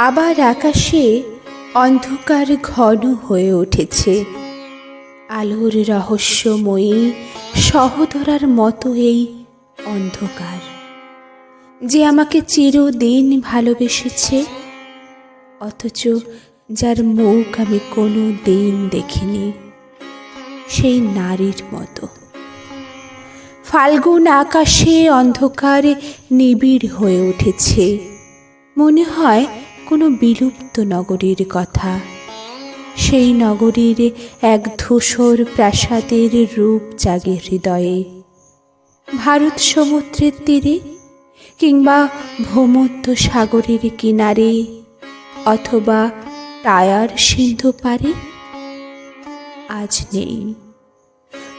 আবার আকাশে অন্ধকার ঘন হয়ে উঠেছে। আলোর রহস্যময়ী সহদরার মতো এই অন্ধকার। যে আমাকে চিরদিন ভালোবেসেছে, অথচ যার মুখ আমি কোনো দিন দেখিনি, সেই নারীর মতো। ফাল্গুন আকাশে অন্ধকার নিবিড় হয়ে উঠেছে। মনে হয় কোনো বিলুপ্ত নগরীর কথা। সেই নগরীর এক ধূসর প্রাসাদের রূপ জাগে হৃদয়ে। ভারত সমুদ্রের তীরে কিংবা ভূমধ্য সাগরের কিনারে অথবা টায়ার সিন্ধু পারে? আজ নেই।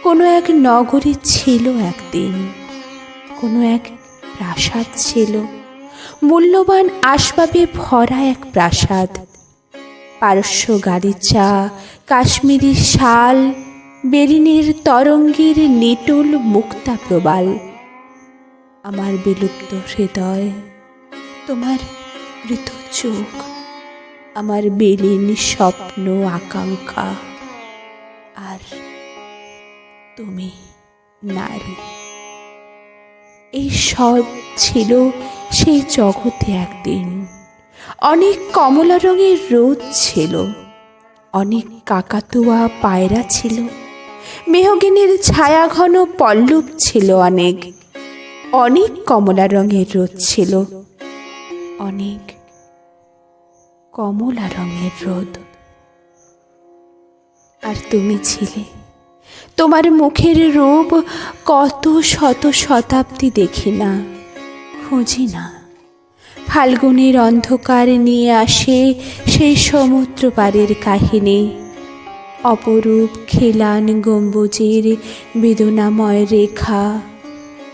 কোনো এক নগরী ছিল একদিন, কোনো এক প্রাসাদ ছিল। মূল্যবান আসবাবে ভরা এক প্রাসাদ। পারস্য গালিচা কাশ্মীরি শাল বেরিনের তরঙ্গের নিটুল মুক্তা প্রবাল। আমার বিলুপ্ত হৃদয়, তোমার মৃত চোখ, আমার বেলিন স্বপ্ন আকাঙ্ক্ষা। আর তুমি নারী। এই সব ছিল সেই জগতে একদিন। অনেক কমলা রঙের রোদ ছিল, অনেক কাকাতুয়া পায়রা ছিল। মেহগিনের ছায়া ঘন পল্লব ছিল অনেক। অনেক কমলা রঙের রোদ ছিল। অনেক কমলা রঙের রোদ। আর তুমি ছিলে। তোমার মুখের রূপ কত শত শতাব্দী দেখি না, খুঁজি না। ফাল্গুনের অন্ধকার নিয়ে আসে সেই সমুদ্র পাড়ের কাহিনী। অপরূপ খিলান গম্বুজের বেদনাময় রেখা,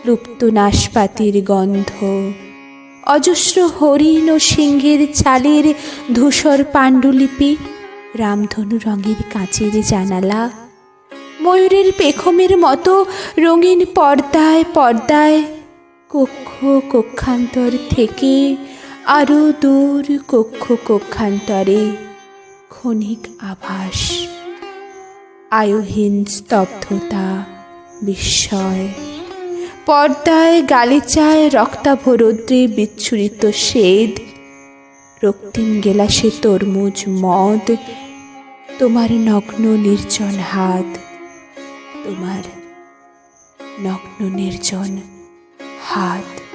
লুপ্ত নাশপাতির গন্ধ, অজস্র হরিণ ও সিংহের চালের ধূসর পাণ্ডুলিপি, রামধনু রঙের কাঁচের জানালা, ময়ূরের পেখমের মতো রঙিন পর্দায় পর্দায়, কক্ষ কক্ষান্তর থেকে আরও দূর কক্ষ কক্ষান্তরে ক্ষণিক আভাস। আয়ুহীন স্তব্ধতা, বিস্ময়। পর্দায় গালিচায় রক্তাভরদ্রে বিচ্ছুরিত শ্বেদ রক্তিম গেলাসে তরমুজ মদ, তোমার নগ্ন নির্জন হাত, তোমার নগ্ন নির্জন হাত।